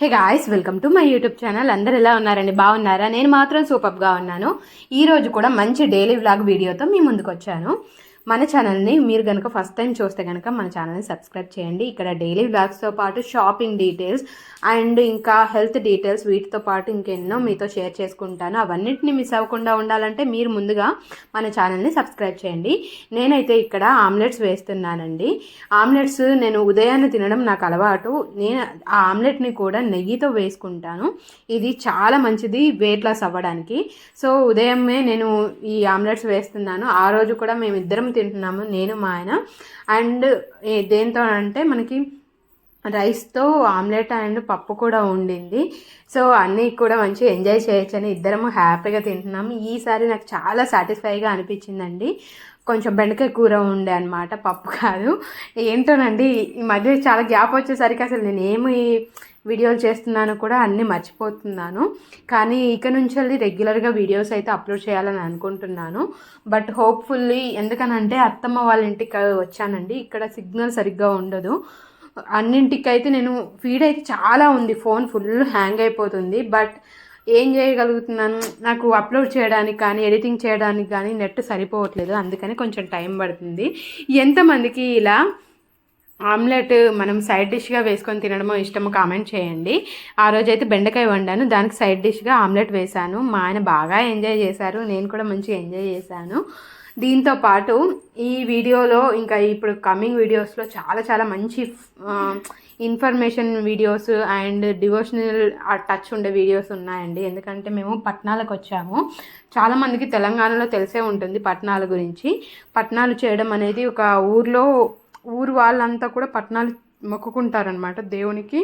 Hey guys welcome to my YouTube channel. అందరు ఎలా ఉన్నారండి? బాగున్నారా? నేను మాత్రం సూపర్గా ఉన్నాను. ఈరోజు కూడా మంచి డైలీ వ్లాగ్ వీడియోతో మీ ముందుకు వచ్చాను మన ఛానల్ని మీరు కనుక ఫస్ట్ టైం చూస్తే కనుక మన ఛానల్ని సబ్స్క్రైబ్ చేయండి. ఇక్కడ డైలీ బ్లాగ్స్తో పాటు షాపింగ్ డీటెయిల్స్ అండ్ ఇంకా హెల్త్ డీటెయిల్స్ వీటితో పాటు ఇంకెన్నో మీతో షేర్ చేసుకుంటాను. అవన్నిటిని మిస్ అవ్వకుండా ఉండాలంటే మీరు ముందుగా మన ఛానల్ని సబ్స్క్రైబ్ చేయండి. నేనైతే ఇక్కడ ఆమ్లెట్స్ వేస్తున్నానండి. ఆమ్లెట్స్ నేను ఉదయాన్నే తినడం నాకు అలవాటు. నేను ఆ ఆమ్లెట్ని కూడా నెయ్యితో వేసుకుంటాను. ఇది చాలా మంచిది వెయిట్ లాస్ అవ్వడానికి. సో ఉదయమే నేను ఈ ఆమ్లెట్స్ వేస్తున్నాను. ఆ రోజు కూడా మేము ఇద్దరం తింటున్నాము నేను మా ఆయన. అండ్ దేంతో అంటే మనకి రైస్తో ఆమ్లెట్ అండ్ పప్పు కూడా ఉండింది. సో అన్నీ కూడా మంచిగా ఎంజాయ్ చేయొచ్చని ఇద్దరము హ్యాపీగా తింటున్నాము. ఈసారి నాకు చాలా సాటిస్ఫైగా అనిపించిందండి. కొంచెం బెండకాయ కూర ఉండే అనమాట పప్పు కాదు. ఏంటోనండి ఈ మధ్య చాలా గ్యాప్ వచ్చేసరికి అసలు నేను ఏమి వీడియోలు చేస్తున్నాను కూడా అన్నీ మర్చిపోతున్నాను. కానీ ఇక నుంచి వెళ్ళి రెగ్యులర్గా వీడియోస్ అయితే అప్లోడ్ చేయాలని అనుకుంటున్నాను. బట్ హోప్ఫుల్లీ ఎందుకనంటే అత్తమ్మ వాళ్ళ ఇంటికి వచ్చానండి. ఇక్కడ సిగ్నల్ సరిగ్గా ఉండదు. అన్నింటికైతే నేను ఫీడ్ అయితే చాలా ఉంది. ఫోన్ ఫుల్ హ్యాంగ్ అయిపోతుంది. బట్ ఏం చేయగలుగుతున్నాను? నాకు అప్లోడ్ చేయడానికి కానీ ఎడిటింగ్ చేయడానికి కానీ నెట్ సరిపోవట్లేదు. అందుకని కొంచెం టైం పడుతుంది. ఎంతమందికి ఇలా ఆమ్లెట్ మనం సైడ్ డిష్గా వేసుకొని తినడమో ఇష్టమో కామెంట్ చేయండి. ఆ రోజు అయితే బెండకాయ వండాను. దానికి సైడ్ డిష్గా ఆమ్లెట్ వేశాను. మా ఆయన బాగా ఎంజాయ్ చేశారు. నేను కూడా మంచిగా ఎంజాయ్ చేశాను. దీంతో పాటు ఈ వీడియోలో ఇంకా ఇప్పుడు కమింగ్ వీడియోస్లో చాలా చాలా మంచి information videos and devotional touch ఉండే వీడియోస్ ఉన్నాయండి. ఎందుకంటే మేము పట్నాలకు వచ్చాము. చాలామందికి తెలంగాణలో తెలిసే ఉంటుంది పట్నాల గురించి. పట్నాలు చేయడం అనేది ఒక ఊర్లో ఊరు వాళ్ళంతా కూడా పట్నాలు మొక్కుకుంటారనమాట దేవునికి.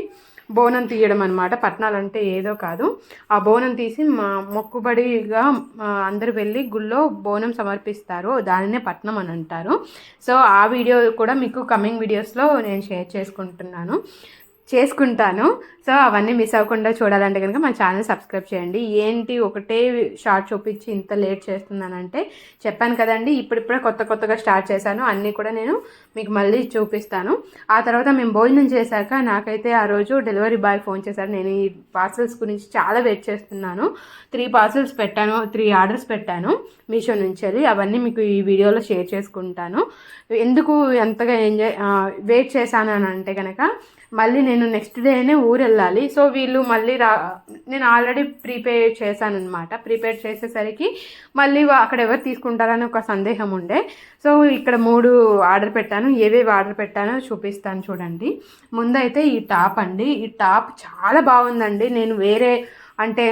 బోనం తీయడం అనమాట పట్నాలు అంటే ఏదో కాదు. ఆ బోనం తీసి మా మొక్కుబడిగా అందరు వెళ్ళి గుళ్ళో బోనం సమర్పిస్తారు. దానినే పట్నం అని అంటారు. సో ఆ వీడియో కూడా మీకు కమింగ్ వీడియోస్లో నేను షేర్ చేసుకుంటున్నాను. చేసుకుంటాను. సో అవన్నీ మిస్ అవ్వకుండా చూడాలంటే కనుక మా ఛానల్ సబ్స్క్రైబ్ చేయండి. ఏంటి ఒకటే షార్ట్ చూపించి ఇంత లేట్ చేస్తున్నానంటే చెప్పాను కదండి. ఇప్పుడిప్పుడే కొత్త కొత్తగా స్టార్ట్ చేశాను. అన్నీ కూడా నేను మీకు మళ్ళీ చూపిస్తాను. ఆ తర్వాత మేము భోజనం చేశాక నాకైతే ఆ రోజు డెలివరీ బాయ్ ఫోన్ చేశారు నేను ఈ పార్సల్స్ గురించి చాలా వెయిట్ చేస్తున్నాను. త్రీ పార్సల్స్ పెట్టాను. త్రీ ఆర్డర్స్ పెట్టాను మీషో నుంచి అవన్నీ మీకు ఈ వీడియోలో షేర్ చేసుకుంటాను. ఎందుకు ఎంతగా ఎంజాయ్ వెయిట్ చేశాను అని అంటే కనుక మళ్ళీ నేను నెక్స్ట్ డేనే ఊరు వెళ్ళాలి సో వీళ్ళు మళ్ళీ రా నేను ఆల్రెడీ ప్రీపేర్ చేశాను అనమాట ప్రీపేడ్ చేసేసరికి మళ్ళీ అక్కడ ఎవరు తీసుకుంటారని ఒక సందేహం ఉండే. సో ఇక్కడ మూడు ఆర్డర్ పెట్టాను. ఏవేవి ఆర్డర్ పెట్టానో చూపిస్తాను చూడండి. ముందైతే ఈ టాప్ అండి. ఈ టాప్ చాలా బాగుందండి. నేను వేరే అంటే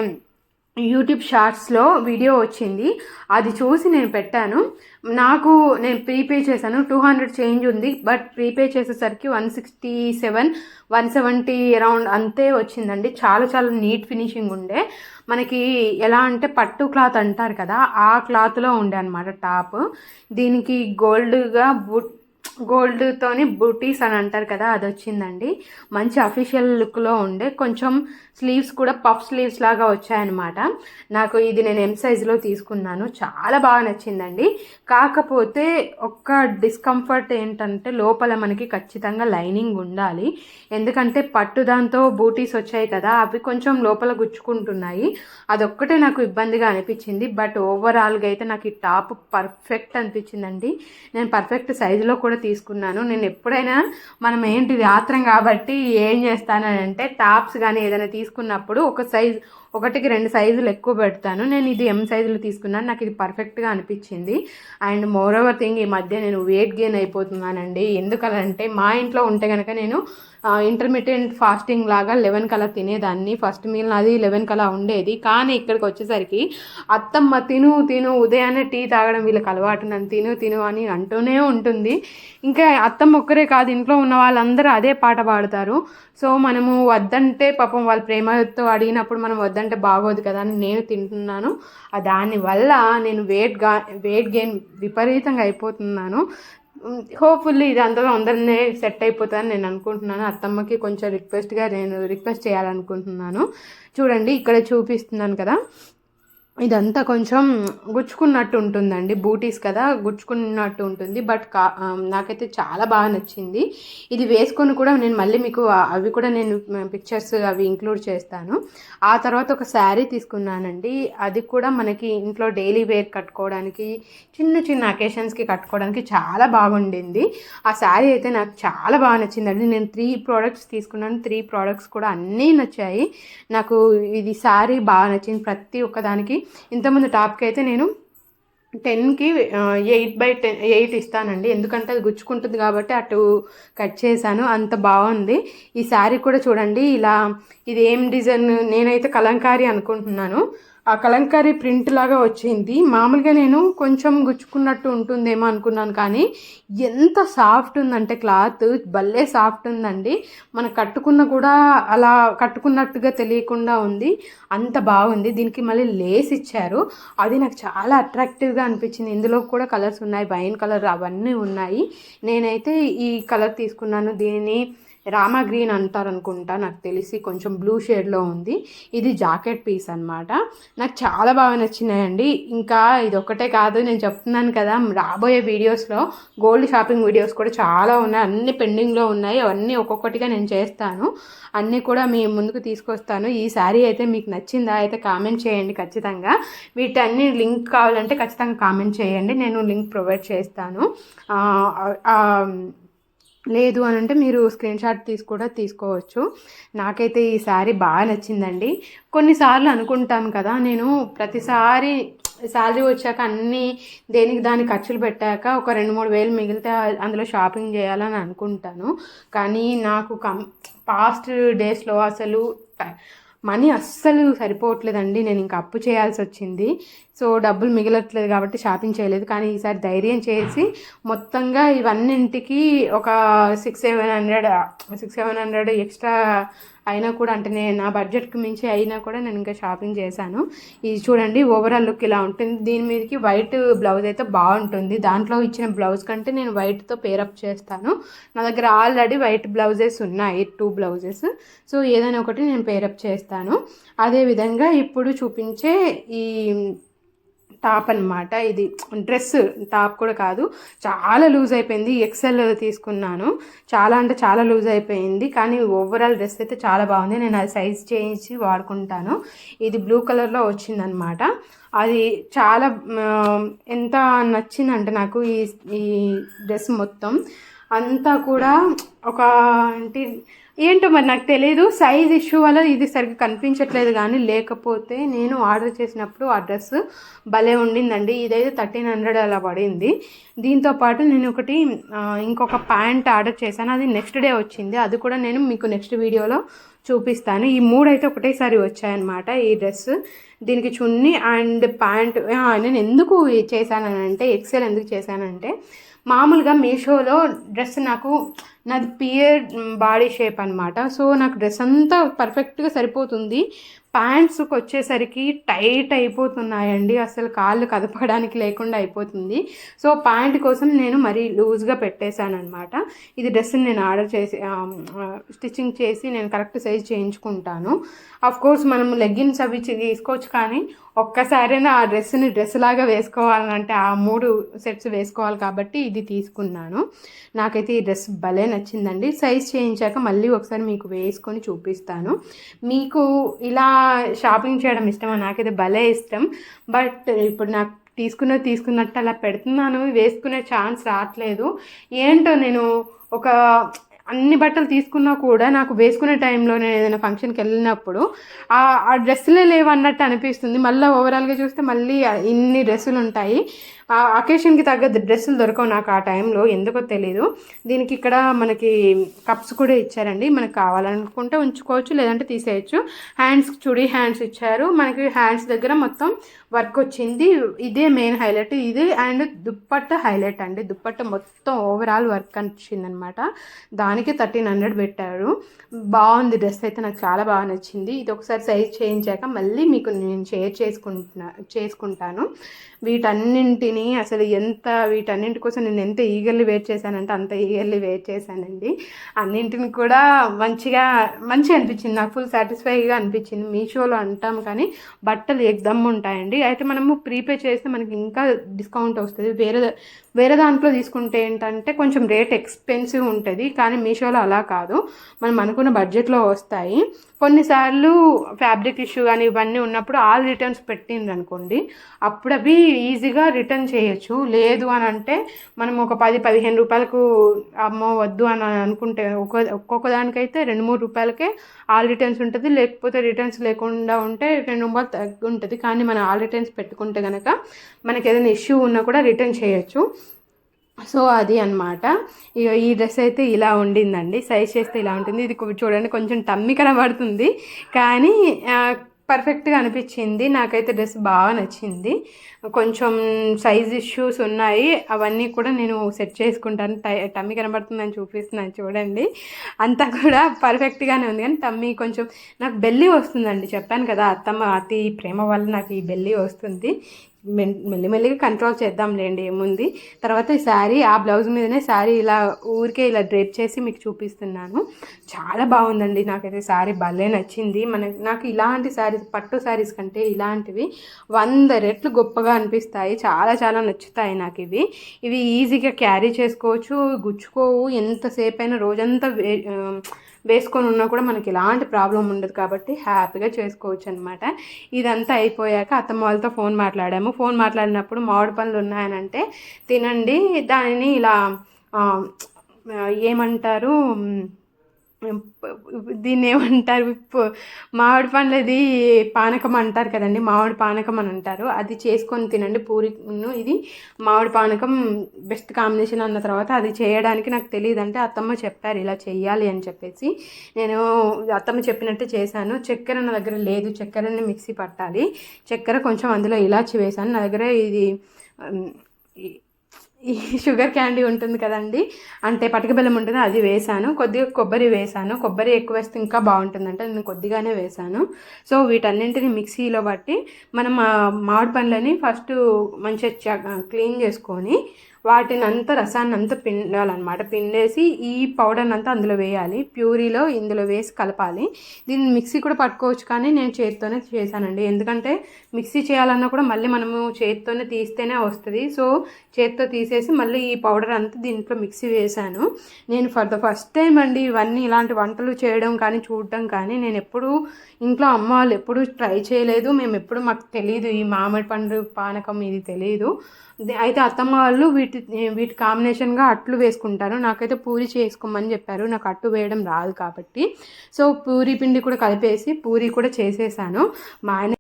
యూట్యూబ్ షార్ట్స్లో వీడియో వచ్చింది. అది చూసి నేను పెట్టాను. నాకు నేను ప్రీపే చేశాను టూ హండ్రెడ్ చేంజ్ ఉంది బట్ ప్రీపే చేసేసరికి one sixty seven one seventy around అంతే వచ్చిందండి. చాలా చాలా నీట్ ఫినిషింగ్ ఉండే. మనకి ఎలా అంటే పట్టు క్లాత్ అంటారు కదా ఆ క్లాత్లో ఉండే అనమాట టాప్. దీనికి గోల్డ్గా బుట్ గోల్డ్తోని బూటీస్ అని అంటారు కదా అది వచ్చిందండి. మంచి అఫీషియల్ లుక్లో ఉండే. కొంచెం స్లీవ్స్ కూడా పఫ్ స్లీవ్స్ లాగా వచ్చాయన్నమాట. నాకు ఇది నేను ఎం సైజులో తీసుకున్నాను. చాలా బాగా నచ్చిందండి. కాకపోతే ఒక్క డిస్కంఫర్ట్ ఏంటంటే లోపల మనకి ఖచ్చితంగా లైనింగ్ ఉండాలి. ఎందుకంటే పట్టు దాంతో బూటీస్ వచ్చాయి కదా అవి కొంచెం లోపల గుచ్చుకుంటున్నాయి. అదొక్కటే నాకు ఇబ్బందిగా అనిపించింది. బట్ ఓవరాల్గా అయితే నాకు ఈ టాప్ పర్ఫెక్ట్ అనిపించిందండి. నేను పర్ఫెక్ట్ సైజులో కూడా తీసుకున్నాను. నేను ఎప్పుడైనా మనం ఏంటిది రాత్రం కాబట్టి ఏం చేస్తానంటే టాప్స్ కానీ ఏదైనా తీసుకున్నప్పుడు ఒక సైజ్ ఒకటికి రెండు సైజులు ఎక్కువ పెడతాను. నేను ఇది ఎం సైజులు తీసుకున్నాను. నాకు ఇది పర్ఫెక్ట్గా అనిపించింది. అండ్ మోర్ ఓవర్ థింగ్ ఈ మధ్య నేను వెయిట్ గెయిన్ అయిపోతున్నానండి. ఎందుకనంటే మా ఇంట్లో ఉంటే కనుక నేను ఇంటర్మీడియట్ ఫాస్టింగ్ లాగా లెవెన్ కలా తినేదాన్ని. ఫస్ట్ మీల్ నాది లెవెన్ కలా ఉండేది. కానీ ఇక్కడికి వచ్చేసరికి అత్తమ్మ తిను తిను ఉదయాన్నే టీ తాగడం వీళ్ళకి అలవాటు. నన్ను తిను తిను అని అంటూనే ఉంటుంది. ఇంకా అత్తమ్మ ఒక్కరే కాదు ఇంట్లో ఉన్న వాళ్ళందరూ అదే పాట పాడతారు. సో మనము వద్దంటే పాపం వాళ్ళ ప్రేమతో అడిగినప్పుడు మనం వద్దంటే బాగోదు కదా అని నేను తింటున్నాను. దానివల్ల నేను వెయిట్గా వెయిట్ గెయిన్ విపరీతంగా అయిపోతున్నాను. హోప్ఫుల్లీ ఇది అంతా అందరినీ సెట్ అయిపోతుందని నేను అనుకుంటున్నాను. అత్తమ్మకి కొంచెం రిక్వెస్ట్గా నేను రిక్వెస్ట్ చేయాలనుకుంటున్నాను. చూడండి ఇక్కడ చూపిస్తున్నాను కదా. ఇదంతా కొంచెం గుచ్చుకున్నట్టు ఉంటుందండి. బూటీస్ కదా గుచ్చుకున్నట్టు ఉంటుంది. బట్ కా నాకైతే చాలా బాగా నచ్చింది. ఇది వేసుకొని కూడా నేను మళ్ళీ మీకు అవి కూడా నేను పిక్చర్స్ అవి ఇంక్లూడ్ చేస్తాను. ఆ తర్వాత ఒక శారీ తీసుకున్నానండి. అది కూడా మనకి ఇంట్లో డైలీ వేర్ కట్టుకోవడానికి చిన్న చిన్న అకేషన్స్కి కట్టుకోవడానికి చాలా బాగుండింది. ఆ శారీ అయితే నాకు చాలా బాగా నచ్చిందండి. నేను త్రీ ప్రోడక్ట్స్ తీసుకున్నాను. త్రీ ప్రోడక్ట్స్ కూడా అన్నీ నచ్చాయి. నాకు ఇది శారీ బాగా నచ్చింది. ప్రతి ఒక్కదానికి ఇంతకుముందు టాప్కి అయితే నేను టెన్కి ఎయిట్ బై టెన్ ఎయిట్ ఇస్తానండి. ఎందుకంటే అది గుచ్చుకుంటుంది కాబట్టి అటు కట్ చేశాను. అంత బాగుంది. ఈ శారీ కూడా చూడండి ఇలా ఇది ఏం డిజైన్? నేనైతే కలంకారీ అనుకుంటున్నాను. ఆ కలంకారీ ప్రింట్ లాగా వచ్చింది. మామూలుగా నేను కొంచెం గుచ్చుకున్నట్టు ఉంటుందేమో అనుకున్నాను కానీ ఎంత సాఫ్ట్ ఉందంటే క్లాత్ భలే సాఫ్ట్ ఉందండి. మనం కట్టుకున్న కూడా అలా కట్టుకున్నట్టుగా తెలియకుండా ఉంది. అంత బాగుంది. దీనికి మళ్ళీ లేస్ ఇచ్చారు. అది నాకు చాలా అట్రాక్టివ్గా అనిపించింది. ఇందులో కూడా కలర్స్ ఉన్నాయి. వైన్ కలర్ అవన్నీ ఉన్నాయి. నేనైతే ఈ కలర్ తీసుకున్నాను. దీనిని రామా గ్రీన్ అంటారు అనుకుంటా నాకు తెలిసి కొంచెం బ్లూ షేడ్లో ఉంది. ఇది జాకెట్ పీస్ అన్నమాట. నాకు చాలా బాగా నచ్చినాయండి. ఇంకా ఇది ఒకటే కాదు నేను చెప్తున్నాను కదా రాబోయే వీడియోస్లో గోల్డ్ షాపింగ్ వీడియోస్ కూడా చాలా ఉన్నాయి. అన్ని పెండింగ్లో ఉన్నాయి. అవన్నీ ఒక్కొక్కటిగా నేను చేస్తాను. అన్నీ కూడా మీ ముందుకు తీసుకొస్తాను. ఈ శారీ అయితే మీకు నచ్చిందా అయితే కామెంట్ చేయండి ఖచ్చితంగా. వీటన్ని లింక్ కావాలంటే ఖచ్చితంగా కామెంట్ చేయండి. నేను లింక్ ప్రొవైడ్ చేస్తాను. లేదు అని అంటే మీరు స్క్రీన్ షాట్ తీసి కూడా తీసుకోవచ్చు. నాకైతే ఈ శారీ బాగా నచ్చిందండి. కొన్నిసార్లు అనుకుంటాను కదా నేను ప్రతిసారి శాలరీ వచ్చాక అన్నీ దేనికి దాని ఖర్చులు పెట్టాక ఒక రెండు మూడు వేలు మిగిలితే అందులో షాపింగ్ చేయాలని అనుకుంటాను. కానీ నాకు కం పాస్ట్ డేస్లో అసలు మనీ అస్సలు సరిపోవట్లేదండి. నేను ఇంకా అప్పు చేయాల్సి వచ్చింది. సో డబ్బులు మిగలట్లేదు కాబట్టి షాపింగ్ చేయలేదు. కానీ ఈసారి ధైర్యం చేసి మొత్తంగా ఇవన్నింటికి ఒక six seven hundred six seven hundred extra అయినా కూడా అంటే నేను నా బడ్జెట్కి మించి అయినా కూడా నేను ఇంకా షాపింగ్ చేశాను. ఇది చూడండి ఓవరాల్ లుక్ ఇలా ఉంటుంది. దీని మీదకి వైట్ బ్లౌజ్ అయితే బాగుంటుంది. దాంట్లో ఇచ్చిన బ్లౌజ్ కంటే నేను వైట్తో పేరప్ చేస్తాను. నా దగ్గర ఆల్రెడీ వైట్ బ్లౌజెస్ ఉన్నాయి టూ బ్లౌజెస్ సో ఏదైనా ఒకటి నేను పేరప్ చేస్తాను. అదేవిధంగా ఇప్పుడు చూపించే ఈ టాప్ అన్నమాట. ఇది డ్రెస్ టాప్ కూడా కాదు. చాలా లూజ్ అయిపోయింది. ఎక్సెల్ తీసుకున్నాను. చాలా అంటే చాలా లూజ్ అయిపోయింది. కానీ ఓవరాల్ డ్రెస్ అయితే చాలా బాగుంది. నేను అది సైజ్ చేయించి వాడుకుంటాను. ఇది బ్లూ కలర్లో వచ్చిందనమాట అది చాలా ఎంత నచ్చిందంటే నాకు ఈ ఈ డ్రెస్ మొత్తం. అంతా కూడా ఒక అంటే ఏంటో మరి నాకు తెలియదు సైజ్ ఇష్యూ వల్ల ఇది సరిగ్గా కనిపించట్లేదు కానీ లేకపోతే నేను ఆర్డర్ చేసినప్పుడు ఆ డ్రెస్ భలే ఉండిందండి. ఇదైతే థర్టీన్ హండ్రెడ్ అలా పడింది. దీంతో పాటు నేను ఒకటి ఇంకొక ప్యాంట్ ఆర్డర్ చేశాను. అది నెక్స్ట్ డే వచ్చింది. అది కూడా నేను మీకు నెక్స్ట్ వీడియోలో చూపిస్తాను. ఈ మూడైతే ఒకటేసారి వచ్చాయన్నమాట ఈ డ్రెస్. దీనికి చున్నీ అండ్ ప్యాంట్. నేను ఎందుకు చేశానంటే ఎక్సెల్ ఎందుకు చేశానంటే మామూలుగా మీషోలో డ్రెస్ నాకు నాది పియర్ బాడీ షేప్ అనమాట సో నాకు డ్రెస్ అంతా పర్ఫెక్ట్గా సరిపోతుంది. ప్యాంట్స్కి వచ్చేసరికి టైట్ అయిపోతున్నాయండి. అసలు కాళ్ళు కదపడానికి లేకుండా అయిపోతుంది. సో ప్యాంట్ కోసం నేను మరీ లూజ్గా పెట్టేశాను అనమాట ఇది డ్రెస్ నేను ఆర్డర్ చేసి స్టిచ్చింగ్ చేసి నేను కరెక్ట్ సైజ్ చేయించుకుంటాను. కోర్స్ మనం లెగ్గిన్స్ అవి తీసుకోవచ్చు కానీ ఒక్కసారైనా ఆ డ్రెస్ని డ్రెస్ లాగా వేసుకోవాలంటే ఆ మూడు సెట్స్ వేసుకోవాలి కాబట్టి ఇది తీసుకున్నాను. నాకైతే ఈ డ్రెస్ భలే నచ్చిందండి. సైజ్ చేయించాక మళ్ళీ ఒకసారి మీకు వేసుకొని చూపిస్తాను. మీకు ఇలా షాపింగ్ చేయడం ఇష్టమా? నాకైతే భలే ఇష్టం. బట్ ఇప్పుడు నాకు తీసుకున్నది తీసుకున్నట్టు అలా పెడుతున్నాను. వేసుకునే ఛాన్స్ రావట్లేదు. ఏంటో నేను ఒక అన్ని బట్టలు తీసుకున్నా కూడా నాకు వేసుకునే టైంలో నేను ఏదైనా ఫంక్షన్కి వెళ్ళినప్పుడు ఆ ఆ డ్రెస్సులే లేవన్నట్టు అనిపిస్తుంది. మళ్ళీ ఓవరాల్గా చూస్తే మళ్ళీ ఇన్ని డ్రెస్సులు ఉంటాయి. ఆ అకేషన్కి తగ్గ డ్రెస్సులు దొరకవు నాకు ఆ టైంలో ఎందుకో తెలియదు దీనికి ఇక్కడ మనకి కప్స్ కూడా ఇచ్చారండి. మనకు కావాలనుకుంటే ఉంచుకోవచ్చు లేదంటే తీసేయచ్చు. హ్యాండ్స్ చుడి హ్యాండ్స్ ఇచ్చారు. మనకి హ్యాండ్స్ దగ్గర మొత్తం వర్క్ వచ్చింది. ఇదే మెయిన్ హైలైట్ ఇది అండ్ దుప్పట్ట హైలైట్ అండి. దుప్పట్ట మొత్తం ఓవరాల్ వర్క్ అనిపించింది అనమాట దానికి థర్టీన్ హండ్రెడ్ పెట్టారు. బాగుంది డ్రెస్ అయితే. నాకు చాలా బాగా నచ్చింది. ఇది ఒకసారి సైజ్ చేయించాక మళ్ళీ మీకు నేను షేర్ చేసుకుంటున్నా చేసుకుంటాను. వీటన్నింటిని అసలు ఎంత వీటన్నింటి కోసం నేను ఎంత ఈగర్లీ వెయిట్ చేశానంటే అంత ఈగర్లీ వెయిట్ చేశానండి. అన్నింటిని కూడా మంచిగా మంచిగా అనిపించింది. నాకు ఫుల్ సాటిస్ఫైగా అనిపించింది. మీషోలో అంటాం కానీ బట్టలు ఎగ్దమ్ ఉంటాయండి. అయితే మనము ప్రీపే చేస్తే మనకి ఇంకా డిస్కౌంట్ వస్తుంది. వేరే వేరే దాంట్లో తీసుకుంటే ఏంటంటే కొంచెం రేట్ ఎక్స్పెన్సివ్ ఉంటుంది కానీ మీషోలో అలా కాదు. మనం అనుకున్న బడ్జెట్లో వస్తాయి. కొన్నిసార్లు ఫ్యాబ్రిక్ ఇష్యూ కానీ ఇవన్నీ ఉన్నప్పుడు ఆల్ రిటర్న్స్ పెట్టింది అనుకోండి అప్పుడు అవి ఈజీగా రిటర్న్ చేయొచ్చు. లేదు అని అంటే మనం ఒక పది పదిహేను రూపాయలకు అమ్మో వద్దు అని అనుకుంటే ఒక్కొక్క ఒక్కొక్క దానికైతే రెండు మూడు రూపాయలకే ఆల్ రిటర్న్స్ ఉంటుంది. లేకపోతే రిటర్న్స్ లేకుండా ఉంటే రెండు రూపాయలు తగ్గి ఉంటుంది కానీ మనం ఆల్ రిటర్న్స్ పెట్టుకుంటే కనుక మనకి ఏదైనా ఇష్యూ ఉన్నా కూడా రిటర్న్ చేయొచ్చు. సో అది అనమాట ఇక ఈ డ్రెస్ అయితే ఇలా ఉండిందండి. సైజ్ చేస్తే ఇలా ఉంటుంది. ఇది చూడండి కొంచెం టమ్మి కనబడుతుంది కానీ పర్ఫెక్ట్గా అనిపించింది. నాకైతే డ్రెస్ బాగా నచ్చింది. కొంచెం సైజ్ ఇష్యూస్ ఉన్నాయి. అవన్నీ కూడా నేను సెట్ చేసుకుంటాను. టై టమ్మీ కనబడుతుందని చూపిస్తున్నాను చూడండి. అంతా కూడా పర్ఫెక్ట్గానే ఉంది. కానీ టమ్మీ కొంచెం నాకు బెల్లి వస్తుందండి. చెప్పాను కదా అత్తమ్మ అతి ప్రేమ వల్ల నాకు ఈ బెల్లి వస్తుంది. మెల్లిమెల్లిగా కంట్రోల్ చేద్దాంలేండి ఏముంది తర్వాత ఈ శారీ ఆ బ్లౌజ్ మీదనే శారీ ఇలా ఊరికే ఇలా డ్రేప్ చేసి మీకు చూపిస్తున్నాను. చాలా బాగుందండి. నాకైతే శారీ భలే నచ్చింది. మన నాకు ఇలాంటి శారీస్ పట్టు శారీస్ కంటే ఇలాంటివి వంద రెట్లు గొప్పగా అనిపిస్తాయి. చాలా చాలా నచ్చుతాయి నాకు ఇవి. ఇవి ఈజీగా క్యారీ చేసుకోవచ్చు గుచ్చుకోవు. ఎంతసేపు అయినా రోజంతా వే వేసుకొని ఉన్నా కూడా మనకి ఎలాంటి ప్రాబ్లం ఉండదు కాబట్టి హ్యాపీగా చేసుకోవచ్చు అనమాట ఇదంతా అయిపోయాక అత్తమ్మ వాళ్ళతో ఫోన్ మాట్లాడాము. ఫోన్ మాట్లాడినప్పుడు మామిడి పనులు ఉన్నాయనంటే తినండి దానిని ఇలా ఏమంటారు దీన్ని ఏమంటారు? మామిడి పండ్లది పానకం అంటారు కదండి మామిడి పానకం అని అంటారు. అది చేసుకొని తినండి. పూరిను ఇది మామిడి పానకం బెస్ట్ కాంబినేషన్ అన్న తర్వాత అది చేయడానికి నాకు తెలియదు అంటే అత్తమ్మ చెప్పారు ఇలా చేయాలి అని చెప్పేసి. నేను అత్తమ్మ చెప్పినట్టు చేశాను. చక్కెర నా దగ్గర లేదు. చక్కెరని మిక్సీ పట్టాలి. చక్కెర కొంచెం అందులో ఇలాచి వేశాను. నా దగ్గర ఇది ఈ- షుగర్ క్యాండీ ఉంటుంది కదండి. అంటే పటిక బెల్లం ఉంటుంది అది వేసాను. కొద్దిగా కొబ్బరి వేసాను. కొబ్బరి ఎక్కువ వేస్తే ఇంకా బాగుంటుందంటే నేను కొద్దిగానే వేసాను. సో వీటన్నింటిని మిక్సీలో బట్టి మనం మామిడి పండ్లని ఫస్ట్ మంచిగా చ- క్లీన్ చేసుకొని వాటిని అంతా రసాన్ని అంతా పిండాలన్నమాట. పిండేసి ఈ పౌడర్ని అంతా అందులో వేయాలి. ప్యూరీలో ఇందులో వేసి కలపాలి. దీన్ని మిక్సీ కూడా పట్టుకోవచ్చు కానీ నేను చేతితోనే చేశానండి. ఎందుకంటే మిక్సీ చేయాలన్నా కూడా మళ్ళీ మనము చేతితోనే తీస్తేనే వస్తుంది. సో చేతితో తీసేసి మళ్ళీ ఈ పౌడర్ అంతా దీంట్లో మిక్సీ వేశాను. నేను ఫర్ ద ఫస్ట్ టైం అండి ఇవన్నీ ఇలాంటి వంటలు చేయడం కానీ చూడడం కానీ నేను ఎప్పుడూ ఇంట్లో అమ్మ వాళ్ళు ఎప్పుడూ ట్రై చేయలేదు. మేము ఎప్పుడు మాకు తెలియదు ఈ మామిడి పండు పానకం ఇది తెలియదు అయితే అత్తమ్మ వాళ్ళు వీటి వీటి కాంబినేషన్గా అట్లు వేసుకుంటారు నాకైతే పూరి చేసుకోమని చెప్పారు. నాకు అట్టు వేయడం రాదు కాబట్టి. సో పూరి పిండి కూడా కలిపేసి పూరి కూడా చేసేసాను. మా ఆయన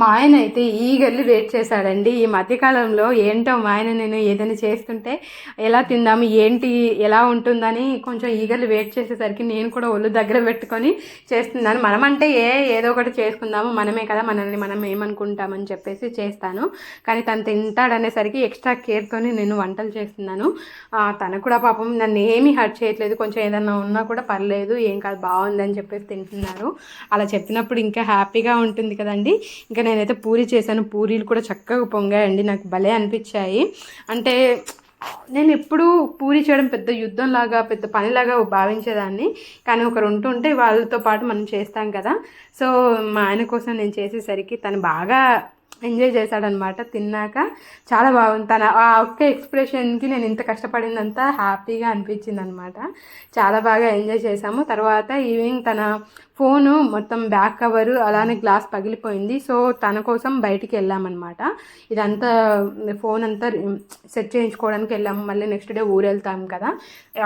మా ఆయన అయితే ఈగర్లీ వెయిట్ చేశాడండి. ఈ మధ్యకాలంలో ఏంటో మా ఆయన నేను ఏదైనా చేస్తుంటే ఎలా తిందాము ఏంటి ఎలా ఉంటుందని కొంచెం ఈగర్లీ వెయిట్ చేసేసరికి నేను కూడా ఒళ్ళు దగ్గర పెట్టుకొని చేస్తున్నాను. మనమంటే ఏ ఏదో ఒకటి చేసుకుందాము మనమే కదా మనల్ని మనం ఏమనుకుంటామని చెప్పేసి చేస్తాను. కానీ తను తింటాడనేసరికి ఎక్స్ట్రా కేర్తోని నేను వంటలు చేస్తున్నాను. తను కూడా పాపం నన్ను ఏమీ హర్ట్ చేయట్లేదు. కొంచెం ఏదన్నా ఉన్నా కూడా పర్లేదు ఏం కాదు బాగుందని చెప్పేసి తింటున్నారు. అలా చెప్పినప్పుడు ఇంకా హ్యాపీగా ఉంటుంది కదండి. ఇంకా నేనైతే పూరి చేశాను. పూరీలు కూడా చక్కగా పొంగాయండి. నాకు భలే అనిపించాయి. అంటే నేను ఎప్పుడూ పూరి చేయడం పెద్ద యుద్ధంలాగా పెద్ద పనిలాగా భావించేదాన్ని. కానీ ఒకరు ఉంటుంటే వాళ్ళతో పాటు మనం చేస్తాం కదా. సో మా ఆయన కోసం నేను చేసేసరికి తను బాగా ఎంజాయ్ చేశాడనమాట తిన్నాక చాలా బాగుంది. తన ఆ ఒక్క ఎక్స్ప్రెషన్కి నేను ఇంత కష్టపడిందంతా హ్యాపీగా అనిపించింది అనమాట చాలా బాగా ఎంజాయ్ చేశాము. తర్వాత ఈవినింగ్ తన ఫోను మొత్తం బ్యాక్ కవర్ అలానే గ్లాస్ పగిలిపోయింది. సో తన కోసం బయటికి వెళ్ళామన్నమాట. ఇదంతా ఫోన్ అంతా సెట్ చేయించుకోవడానికి వెళ్ళాము. మళ్ళీ నెక్స్ట్ డే ఊరు వెళ్తాం కదా.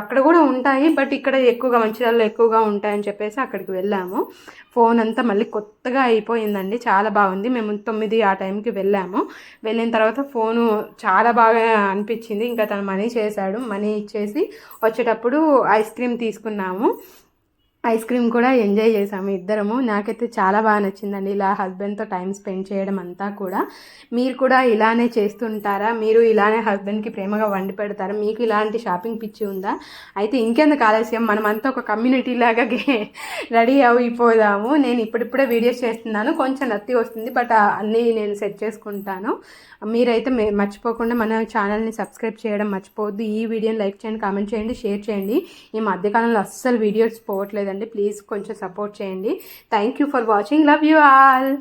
అక్కడ కూడా ఉంటాయి బట్ ఇక్కడ ఎక్కువగా మంచిర్యాలలో ఎక్కువగా ఉంటాయని చెప్పేసి అక్కడికి వెళ్ళాము. ఫోన్ అంతా మళ్ళీ కొత్తగా అయిపోయిందండి. చాలా బాగుంది. మేము తొమ్మిది ఆ టైంకి వెళ్ళాము. వెళ్ళిన తర్వాత ఫోను చాలా బాగా అనిపించింది. ఇంకా తను మనీ చేశాడు. మనీ ఇచ్చేసి వచ్చేటప్పుడు ఐస్ క్రీమ్ తీసుకున్నాము. ఐస్ క్రీమ్ కూడా ఎంజాయ్ చేసాము ఇద్దరము. నాకైతే చాలా బాగా నచ్చిందండి ఇలా హస్బెండ్తో టైం స్పెండ్ చేయడం అంతా కూడా. మీరు కూడా ఇలానే చేస్తుంటారా? మీరు ఇలానే హస్బెండ్కి ప్రేమగా వండి పెడతారా? మీకు ఇలాంటి షాపింగ్ పిచ్చి ఉందా? అయితే ఇంకెందుకు ఆలస్యం? మనమంతా ఒక కమ్యూనిటీ లాగా రెడీ అయిపోదాము. నేను ఇప్పుడిప్పుడే వీడియోస్ చేస్తున్నాను. కొంచెం నత్తి వస్తుంది బట్ అన్నీ నేను సెట్ చేసుకుంటాను. మీరైతే మర్చిపోకుండా మన ఛానల్ని సబ్స్క్రైబ్ చేయడం మర్చిపోవద్దు. ఈ వీడియోని లైక్ చేయండి కామెంట్ చేయండి షేర్ చేయండి. ఈ మధ్యకాలంలో అస్సలు వీడియోస్ పోవట్లేదండి. ప్లీజ్ కొంచెం సపోర్ట్ చేయండి. Thank you for watching love you all